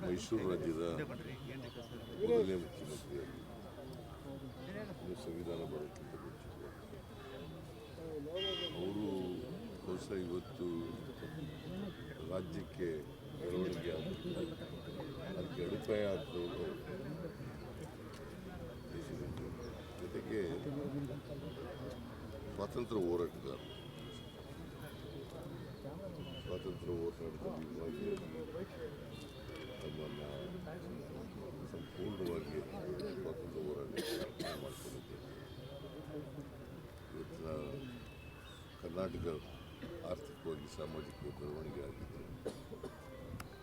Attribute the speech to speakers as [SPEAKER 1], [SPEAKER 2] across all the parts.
[SPEAKER 1] ಮೈಸೂರು ರಾಜ್ಯದ ಮೊದಲನೇ ಮುಖ್ಯಮಂತ್ರಿಯಾಗಿ ಸಂವಿಧಾನ ಮುಂಚಿತ ಅವರು ಇವತ್ತು ರಾಜ್ಯಕ್ಕೆ ಬೆಳವಣಿಗೆ ಆಗ್ತಿಲ್ಲ ಅದಕ್ಕೆ ಅಡಿಪಾಯ ಆಗ್ತವರು ಜೊತೆಗೆ ಸ್ವಾತಂತ್ರ್ಯ ಹೋರಾಟಗಾರ ಸ್ವಾತಂತ್ರ್ಯ ಹೋರಾಟದ ವಿಭಾಗಿಯಾಗಿ ತಮ್ಮನ್ನು ಸಂಪೂರ್ಣವಾಗಿ ಸ್ವಾತಂತ್ರ್ಯ ಹೋರಾಟ ಮಾಡ್ಕೊಂಡಿದ್ದೇವೆ ಇವತ್ತಿನ ಕರ್ನಾಟಕ ಆರ್ಥಿಕವಾಗಿ ಸಾಮಾಜಿಕವಾಗಿ ಬೆಳವಣಿಗೆ ಆಗಿದ್ದು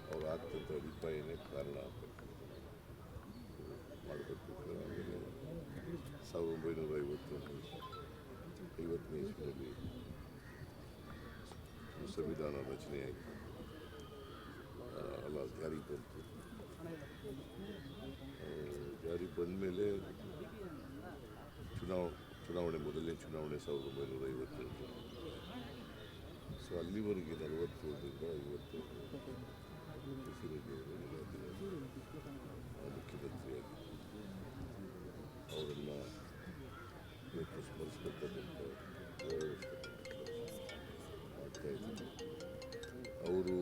[SPEAKER 1] ಅವ್ರು ಆಗ್ತಂಥ ಅಡಿಪಾಯನೇ ಕಾರಣ ಆಗಬೇಕು ಮಾಡಬೇಕು ಆಮೇಲೆ ಸಾವಿರದ ಒಂಬೈನೂರ ಐವತ್ತು ಐವತ್ತನೇ ಇಸ್ವಿನಲ್ಲಿ ಸಂವಿಧಾನ ರಚನೆಯಾಯಿತು ಆ, ಅಲ್ಲ ಜಾರಿಗೆ ಬಂತು ಆ, ಜಾರಿಗೆ ಬಂದ ಮೇಲೆ ಚುನಾವ ಚುನಾವಣೆ ಮೊದಲನೇ ಚುನಾವಣೆ ಸಾವಿರದ ಒಂಬೈನೂರ ಐವತ್ತೆಂಟು ಸೊ ಅಲ್ಲಿವರೆಗೆ ನಲವತ್ತೇಳರಿಂದ ಐವತ್ತು ಮುಖ್ಯಮಂತ್ರಿಯಾಗಿ ಅವರನ್ನು ಸ್ಮರಿಸ್ಕೊಳ್ತಕ್ಕಂಥ ಅವರು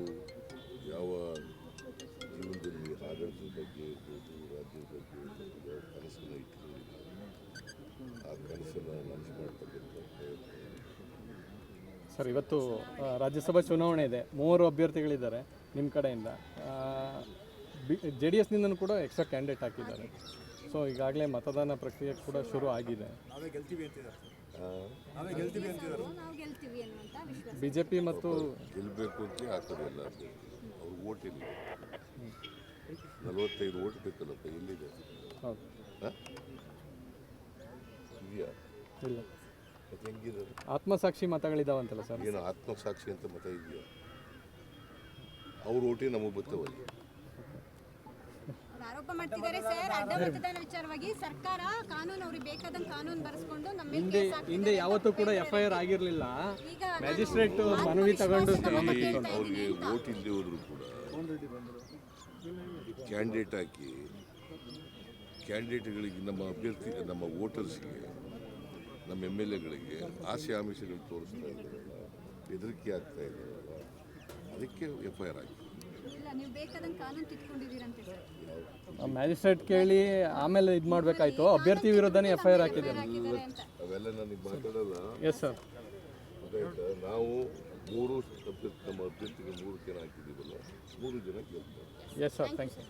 [SPEAKER 2] ಸರ್ ಇವತ್ತು ರಾಜ್ಯಸಭಾ ಚುನಾವಣೆ ಇದೆ. ಮೂವರು ಅಭ್ಯರ್ಥಿಗಳಿದ್ದಾರೆ ನಿಮ್ಮ ಕಡೆಯಿಂದ. ಬಿ ಜೆ ಡಿ ಎಸ್ನಿಂದನೂ ಕೂಡ ಎಕ್ಸ್ಟ್ರಾ ಕ್ಯಾಂಡಿಡೇಟ್ ಹಾಕಿದ್ದಾರೆ. ಸೊ ಈಗಾಗಲೇ ಮತದಾನ ಪ್ರಕ್ರಿಯೆ ಕೂಡ ಶುರು ಆಗಿದೆ.
[SPEAKER 3] ನಾವೇ ಗೆಲ್ತೀವಿ ಅಂತಿದ್ದಾರೆ
[SPEAKER 1] ಆ,
[SPEAKER 3] ನಾವೇ ಗೆಲ್ತೀವಿ ಅಂತಿದ್ದಾರೆ.
[SPEAKER 4] ನಾವು ಗೆಲ್ತೀವಿ ಅನ್ನುವಂಥ ವಿಶ್ವಾಸ.
[SPEAKER 2] ಬಿ ಜೆ ಪಿ ಮತ್ತು
[SPEAKER 1] ಗೆಲ್ಲಬೇಕು ಅಂತ ಹಾಕೋದು ಎಲ್ಲ ಅವ್ರಿಗೆ ಓಟ್ ಇಲ್ಲ ನಲವತ್ತೈದು ಓಟ್ ಬೇಕಲ್ಲಪ್ಪ ಎಲ್ಲಿದೆ?
[SPEAKER 2] ಹೌದು?
[SPEAKER 1] ಇದೆಯಾ
[SPEAKER 2] ಇಲ್ಲ.
[SPEAKER 1] ಮತ್ತೆ ಹೆಂಗಿದೆ
[SPEAKER 2] ಆತ್ಮಸಾಕ್ಷಿ ಮತಗಳಿದಾವಂತಲ್ಲ ಸರ್?
[SPEAKER 1] ಏನು ಆತ್ಮಸಾಕ್ಷಿ ಅಂತ ಮತ ಇದೆಯೋ? ಅವ್ರ ಓಟಿ ನಮಗೆ ಬರ್ತವಲ್ಲ
[SPEAKER 4] ಅವ್ರು ಆರೋಪ ಮಾಡ್ತಿದ್ದಾರೆ ಸರ್. ಅಡ್ಡ ಮತದಾನ ವಿಚಾರವಾಗಿ ಸರ್ಕಾರ ಕಾನೂನು ಅವ್ರಿಗೆ ಬೇಕಾದಂಗೆ ಕಾನೂನು ಬರೆಸ್ಕೊಂಡು ನಮ್ಮ ಮೇಲೆ
[SPEAKER 2] ಹಿಂದೆ
[SPEAKER 4] ಕೇಸ್ ಹಾಕ್ತಿದ್ದಾರೆ
[SPEAKER 2] ಹಿಂದೆ ಯಾವತ್ತೂ ಕೂಡ ಎಫ್ ಐ ಆರ್ ಆಗಿರಲಿಲ್ಲ.
[SPEAKER 4] ಈಗ
[SPEAKER 2] ಮ್ಯಾಜಿಸ್ಟ್ರೇಟ್ ಮನವಿ ತಗೊಂಡು
[SPEAKER 1] ಈ ಅವ್ರಿಗೆ ಓಟ್ ಇಲ್ಲದೆ ಹೋದ್ರು ಕೂಡ ಕ್ಯಾಂಡಿಡೇಟ್ ಹಾಕಿ ಕ್ಯಾಂಡಿಡೇಟ್ಗಳಿಗೆ ನಮ್ಮ ಅಭ್ಯರ್ಥಿ ನಮ್ಮ ವೋಟರ್ಸ್ಗೆ ನಮ್ಮ ಎಂ ಎಲ್ ಎಗಳಿಗೆ ಆಸೆ ಆಮಿಷಗಳು ತೋರಿಸ್ತಾ ಇದ್ದಾರಲ್ಲ ಹೆದರಿಕೆ ಆಗ್ತಾ ಇದ್ದಾರಲ್ಲ ಅದಕ್ಕೆ ಎಫ್ ಐ ಆರ್ ಆಗಿದೆ
[SPEAKER 4] ಇಲ್ಲ ನೀವು ಬೇಕಾದಂಗೆ ಕಾನೂನು ತಿದ್ಕೊಂಡಿದ್ದೀರಂತೆ ಸರ್.
[SPEAKER 2] ಮ್ಯಾಜಿಸ್ಟ್ರೇಟ್ ಕೇಳಿ ಆಮೇಲೆ ಇದು ಮಾಡಬೇಕಾಯ್ತು. ಅಭ್ಯರ್ಥಿ ವಿರುದ್ಧನೇ ಎಫ್ ಐ ಆರ್ ಹಾಕಿದ್ದಾರೆ.
[SPEAKER 1] ಅವೆಲ್ಲ ನನಗೆ ಮಾತಾಡಲ್ಲ
[SPEAKER 2] ಎಸ್ ಸರ್
[SPEAKER 1] ಗೊತ್ತಾಯ್ತಾ? ನಾವು ಮೂರು ಅಭ್ಯರ್ಥಿ ನಮ್ಮ ಅಭ್ಯರ್ಥಿಗೆ ಮೂರು ಜನ ಹಾಕಿದ್ದೀವಲ್ಲ ಮೂರು ಜನ ಗೆಲ್ತಾರೆ.
[SPEAKER 2] Yes sir thank sir